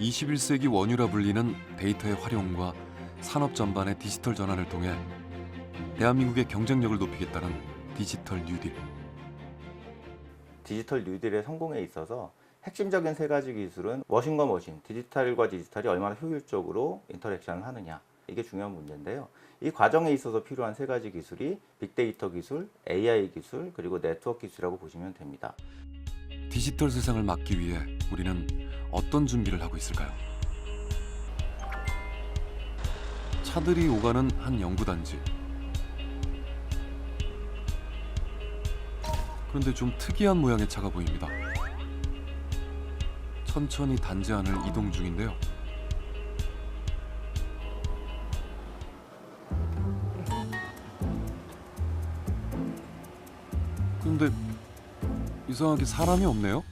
21세기 원유라 불리는 데이터의 활용과 산업 전반의 디지털 전환을 통해 대한민국의 경쟁력을 높이겠다는 디지털 뉴딜. 디지털 뉴딜의 성공에 있어서 핵심적인 세 가지 기술은 머신과 머신, 디지털과 디지털이 얼마나 효율적으로 인터랙션을 하느냐. 이게 중요한 문제인데요. 이 과정에 있어서 필요한 세 가지 기술이 빅데이터 기술, AI 기술, 그리고 네트워크 기술이라고 보시면 됩니다. 디지털 세상을 막기 위해 우리는 어떤 준비를 하고 있을까요? 차들이 오가는 한 연구단지. 그런데 좀 특이한 모양의 차가 보입니다. 천천히 단지 안을 이동 중인데요. 근데 이상하게 사람이 없네요.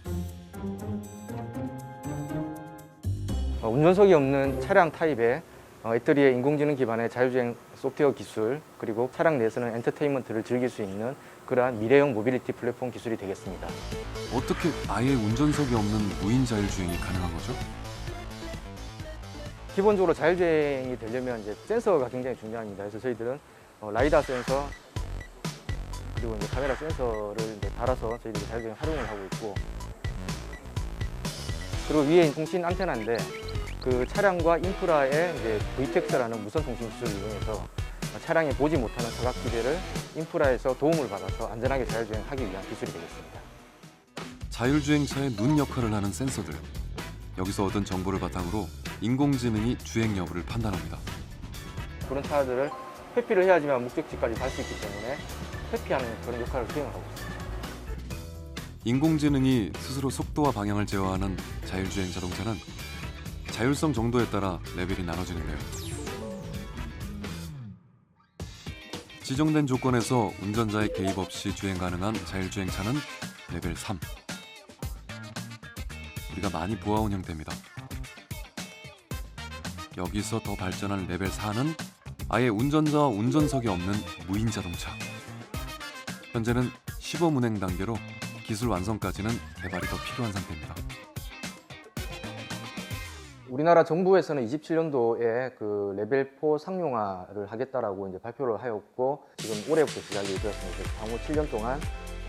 운전석이 없는 차량 타입에 어, 애터리의 인공지능 기반의 자율주행 소프트웨어 기술 그리고 차량 내에서는 엔터테인먼트를 즐길 수 있는 그러한 미래형 모빌리티 플랫폼 기술이 되겠습니다. 어떻게 아예 운전석이 없는 무인 자율주행이 가능한 거죠? 기본적으로 자율주행이 되려면 이제 센서가 굉장히 중요합니다. 그래서 저희들은 어, 라이다 센서 그리고 이제 카메라 센서를 이제 달아서 저희들이 자율주행 활용을 하고 있고 그리고 위에 통신 안테나인데 그 차량과 인프라의 이제 VTX라는 무선 통신 기술을 이용해서 차량이 보지 못하는 사각 기대를 인프라에서 도움을 받아서 안전하게 자율주행하기 위한 기술이 되겠습니다. 자율주행차의 눈 역할을 하는 센서들. 여기서 얻은 정보를 바탕으로 인공지능이 주행 여부를 판단합니다. 그런 차들을 회피를 해야지만 목적지까지 갈 수 있기 때문에 회피하는 그런 역할을 수행을 하고 있습니다. 인공지능이 스스로 속도와 방향을 제어하는 자율주행 자동차는 자율성 정도에 따라 레벨이 나눠지는데요. 지정된 조건에서 운전자의 개입 없이 주행 가능한 자율주행차는 레벨 3. 우리가 많이 보아온 형태입니다. 여기서 더 발전한 레벨 4는 아예 운전자와 운전석이 없는 무인 자동차. 현재는 시범 운행 단계로 기술 완성까지는 개발이 더 필요한 상태입니다. 우리나라 정부에서는 27년도에 그 레벨 4 상용화를 하겠다라고 이제 발표를 하였고 지금 올해부터 시작이 되었습니다. 향후 7년 동안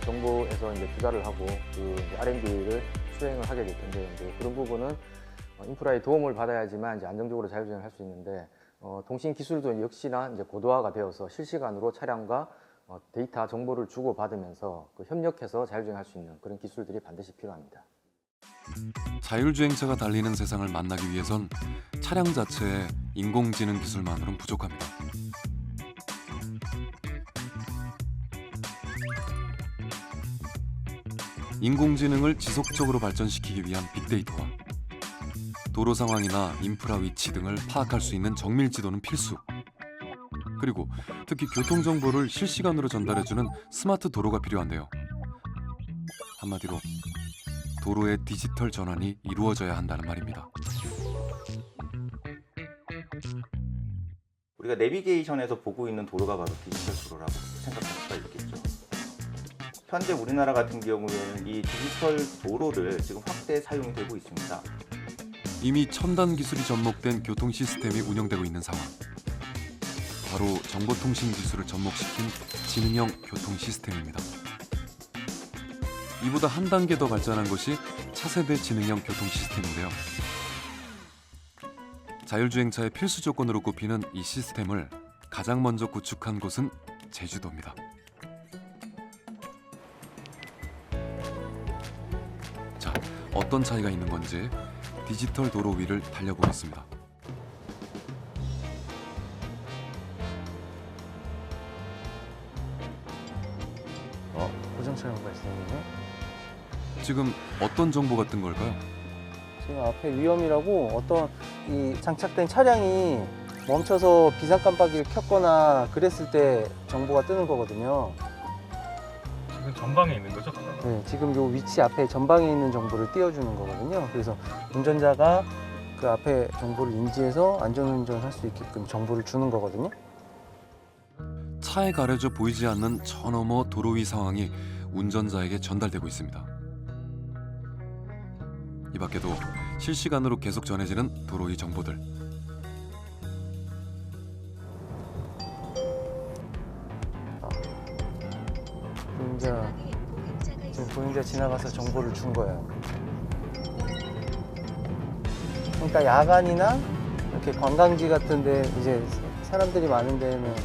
정부에서 이제 투자를 하고 그 R&D를 수행을 하게 될 텐데 이제 그런 부분은 어, 인프라의 도움을 받아야지만 이제 안정적으로 자율주행을 할 수 있는데 어, 통신 기술도 역시나 이제 고도화가 되어서 실시간으로 차량과 어, 데이터 정보를 주고 받으면서 그 협력해서 자율주행할 수 있는 그런 기술들이 반드시 필요합니다. 자율주행차가 달리는 세상을 만나기 위해선 차량 자체의 인공지능 기술만으로는 부족합니다. 인공지능을 지속적으로 발전시키기 위한 빅데이터와 도로 상황이나 인프라 위치 등을 파악할 수 있는 정밀 지도는 필수. 그리고 특히 교통 정보를 실시간으로 전달해주는 스마트 도로가 필요한데요. 한마디로 도로의 디지털 전환이 이루어져야 한다는 말입니다. 우리가 내비게이션에서 보고 있는 도로가 바로 디지털 도로라고 생각할 수가 있겠죠. 현재 우리나라 같은 경우에는 이 디지털 도로를 지금 확대 사용이 되고 있습니다. 이미 첨단 기술이 접목된 교통 시스템이 운영되고 있는 상황. 바로 정보통신 기술을 접목시킨 지능형 교통 시스템입니다. 이보다 한 단계 더 발전한 것이 차세대 지능형 교통 시스템인데요. 자율주행차의 필수 조건으로 꼽히는 이 시스템을 가장 먼저 구축한 곳은 제주도입니다. 자, 어떤 차이가 있는 건지 디지털 도로 위를 달려보겠습니다. 어, 고정차량 발생이네. 지금 어떤 정보가 뜬 걸까요? 지금 앞에 위험이라고 어떤 이 장착된 차량이 멈춰서 비상 깜빡이를 켰거나 그랬을 때 정보가 뜨는 거거든요. 지금 전방에 있는 거죠? 네, 지금 요 위치 앞에 전방에 있는 정보를 띄워주는 거거든요. 그래서 운전자가 그 앞에 정보를 인지해서 안전운전을 할 수 있게끔 정보를 주는 거거든요. 차에 가려져 보이지 않는 저 너머 도로 위 상황이 운전자에게 전달되고 있습니다. 이 밖에도 실시간으로 계속 전해지는 도로의 정보들. 보행자 지금 보행자 지나가서 정보를 준 거예요. 그러니까 야간이나 이렇게 관광지 같은데 이제 사람들이 많은 데는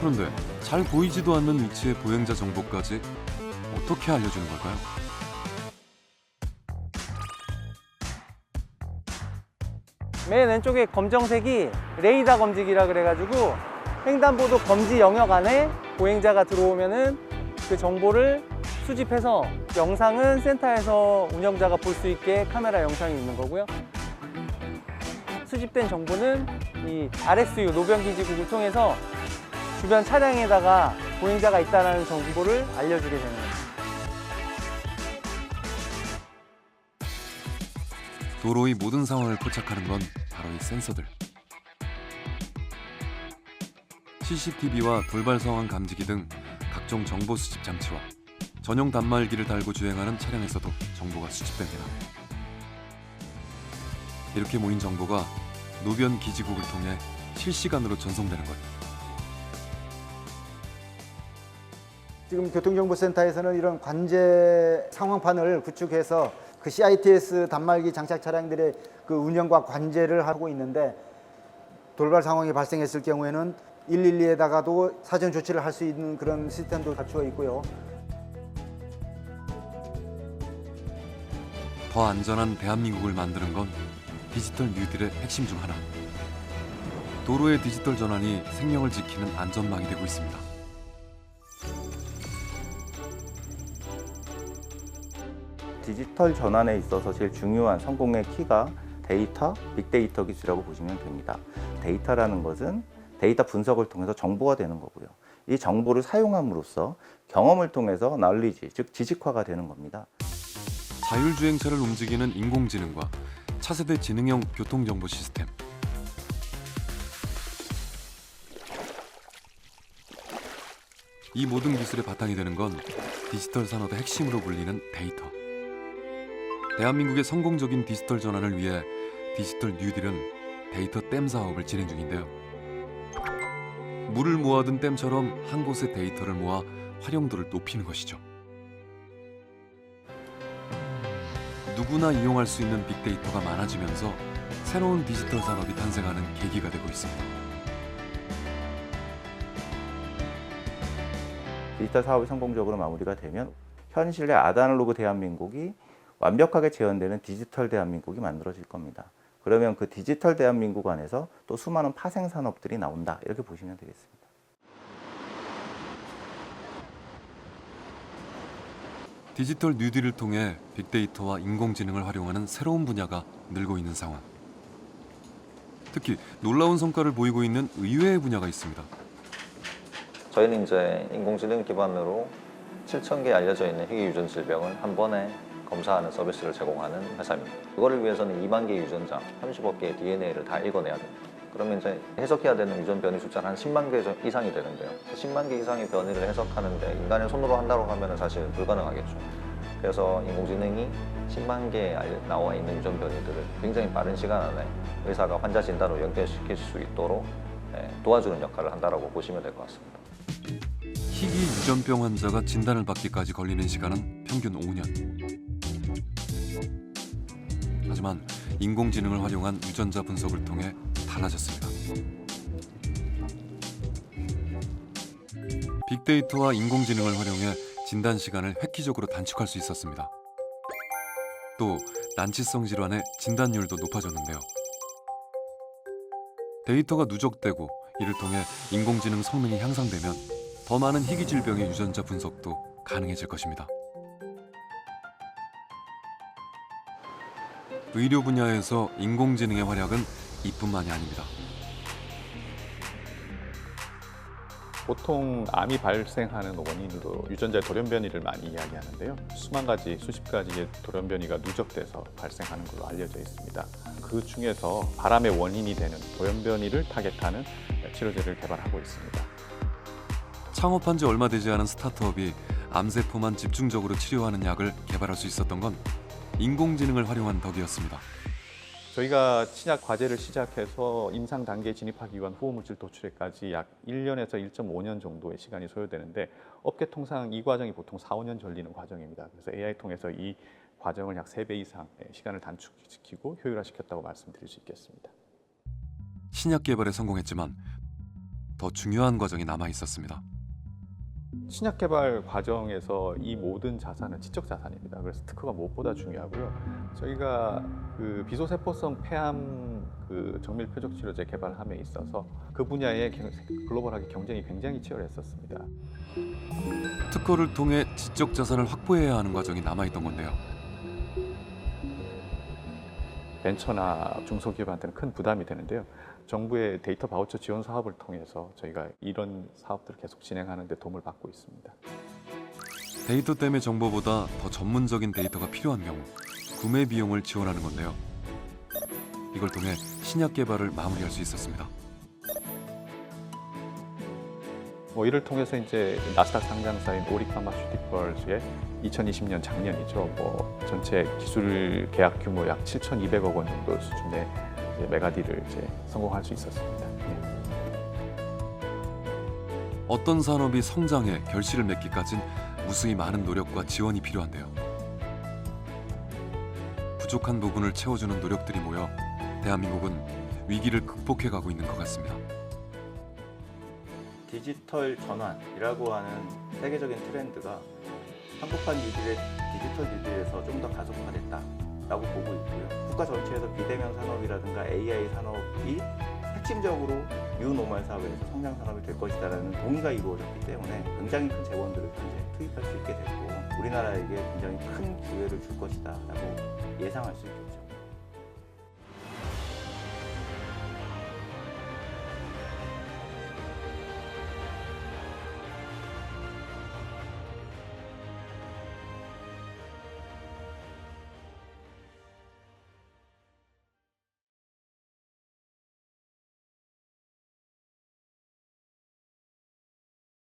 그런데 잘 보이지도 않는 위치의 보행자 정보까지 어떻게 알려주는 걸까요? 맨 왼쪽에 검정색이 레이더 검지기라 그래가지고 횡단보도 검지 영역 안에 보행자가 들어오면은 그 정보를 수집해서 영상은 센터에서 운영자가 볼 수 있게 카메라 영상이 있는 거고요. 수집된 정보는 이 RSU 노변기지국을 통해서 주변 차량에다가 보행자가 있다는 정보를 알려주게 거예요. 도로의 모든 상황을 포착하는 건 바로 이 센서들. CCTV와 돌발 상황 감지기 등 각종 정보 수집 장치와 전용 단말기를 달고 주행하는 차량에서도 정보가 수집됩니다. 이렇게 모인 정보가 노변 기지국을 통해 실시간으로 전송되는 것. 지금 교통정보센터에서는 이런 관제 상황판을 구축해서 그 CITS 단말기 장착 차량들의 그 운영과 관제를 하고 있는데 돌발 상황이 발생했을 경우에는 112에다가도 사전 조치를 할 수 있는 그런 시스템도 갖추어 있고요. 더 안전한 대한민국을 만드는 건 디지털 뉴딜의 핵심 중 하나. 도로의 디지털 전환이 생명을 지키는 안전망이 되고 있습니다. 디지털 전환에 있어서 제일 중요한 성공의 키가 데이터, 빅데이터 기술이라고 보시면 됩니다. 데이터라는 것은 데이터 분석을 통해서 정보가 되는 거고요. 이 정보를 사용함으로써 경험을 통해서 널리지, 즉 지식화가 되는 겁니다. 자율주행차를 움직이는 인공지능과 차세대 지능형 교통정보 시스템. 이 모든 기술의 바탕이 되는 건 디지털 산업의 핵심으로 불리는 데이터. 대한민국의 성공적인 디지털 전환을 위해 디지털 뉴딜은 데이터 댐 사업을 진행 중인데요. 물을 모아둔 댐처럼 한 곳에 데이터를 모아 활용도를 높이는 것이죠. 누구나 이용할 수 있는 빅데이터가 많아지면서 새로운 디지털 산업이 탄생하는 계기가 되고 있습니다. 디지털 사업이 성공적으로 마무리가 되면 현실의 아날로그 대한민국이 완벽하게 재현되는 디지털 대한민국이 만들어질 겁니다. 그러면 그 디지털 대한민국 안에서 또 수많은 파생 산업들이 나온다 이렇게 보시면 되겠습니다. 디지털 뉴딜을 통해 빅데이터와 인공지능을 활용하는 새로운 분야가 늘고 있는 상황. 특히 놀라운 성과를 보이고 있는 의외의 분야가 있습니다. 저희는 이제 인공지능 기반으로 7천 개 알려져 있는 희귀 유전 질병을 한 번에 검사하는 서비스를 제공하는 회사입니다. 그거를 위해서는 2만 개의 유전자, 30억 개의 DNA를 다 읽어내야 됩니다. 그러면 이제 해석해야 되는 유전 변이 숫자는 한 10만 개 정- 이상이 되는데요. 10만 개 이상의 변이를 해석하는데 인간의 손으로 한다고 하면 사실 불가능하겠죠. 그래서 인공지능이 10만 개 알- 나와 있는 유전 변이들을 굉장히 빠른 시간 안에 의사가 환자 진단으로 연결시킬 수 있도록 예, 도와주는 역할을 한다고 보시면 될 것 같습니다. 희귀 유전병 환자가 진단을 받기까지 걸리는 시간은 평균 5년. 하지만 인공지능을 활용한 유전자 분석을 통해 달라졌습니다. 빅데이터와 인공지능을 활용해 진단 시간을 획기적으로 단축할 수 있었습니다. 또 난치성 질환의 진단율도 높아졌는데요. 데이터가 누적되고 이를 통해 인공지능 성능이 향상되면 더 많은 희귀 질병의 유전자 분석도 가능해질 것입니다. 의료 분야에서 인공지능의 활약은 이뿐만이 아닙니다. 보통 암이 발생하는 원인으로 유전자의 돌연변이를 많이 이야기하는데요. 수만 가지, 수십 가지의 돌연변이가 누적돼서 발생하는 걸로 알려져 있습니다. 그 중에서 바람의 원인이 되는 돌연변이를 타겟하는 치료제를 개발하고 있습니다. 창업한 지 얼마 되지 않은 스타트업이 암세포만 집중적으로 치료하는 약을 개발할 수 있었던 건 인공지능을 활용한 덕이었습니다. 저희가 신약 과제를 시작해서 임상 단계에 진입하기 위한 후보물질 도출에까지 약 1년에서 1.5년 정도의 시간이 소요되는데 업계 통상 이 과정이 보통 4, 5년 걸리는 과정입니다. 그래서 AI 통해서 이 과정을 약 3배 이상 시간을 단축시키고 효율화시켰다고 말씀드릴 수 있겠습니다. 신약 개발에 성공했지만 더 중요한 과정이 남아 있었습니다. 신약 개발 과정에서 이 모든 자산은 지적 자산입니다. 그래서 특허가 무엇보다 중요하고요. 저희가 그 비소세포성 폐암 그 정밀 표적 치료제 개발함에 있어서 그 분야의 경- 글로벌하게 경쟁이 굉장히 치열했었습니다. 특허를 통해 지적 자산을 확보해야 하는 과정이 남아 있던 건데요. 벤처나 중소기업한테는 큰 부담이 되는데요. 정부의 데이터 바우처 지원 사업을 통해서 저희가 이런 사업들을 계속 진행하는 데 도움을 받고 있습니다. 데이터 때문에 정보보다 더 전문적인 데이터가 필요한 경우 구매 비용을 지원하는 건데요. 이걸 통해 신약 개발을 마무리할 수 있었습니다. 뭐 이를 통해서 이제 나스닥 상장사인 오리파마슈티컬즈의 2020년 작년이죠. 뭐 전체 기술 계약 규모 약 7,200억 원 정도 수준의 메가딜을 이제 성공할 수 있었습니다. 예. 어떤 산업이 성장해 결실을 맺기까진 무수히 많은 노력과 지원이 필요한데요. 부족한 부분을 채워주는 노력들이 모여 대한민국은 위기를 극복해 가고 있는 것 같습니다. 디지털 전환이라고 하는 세계적인 트렌드가 한국판 뉴딜의 디지털 뉴딜에서 좀 더 가속화됐다 라고 보고 있고요. 국가 전체에서 비대면 산업이라든가 AI 산업이 핵심적으로 뉴노멀 사회에서 성장 산업이 될 것이다라는 동의가 이루어졌기 때문에 굉장히 큰 재원들을 현재 투입할 수 있게 됐고 우리나라에게 굉장히 큰 기회를 줄 것이다라고 예상할 수 있겠죠.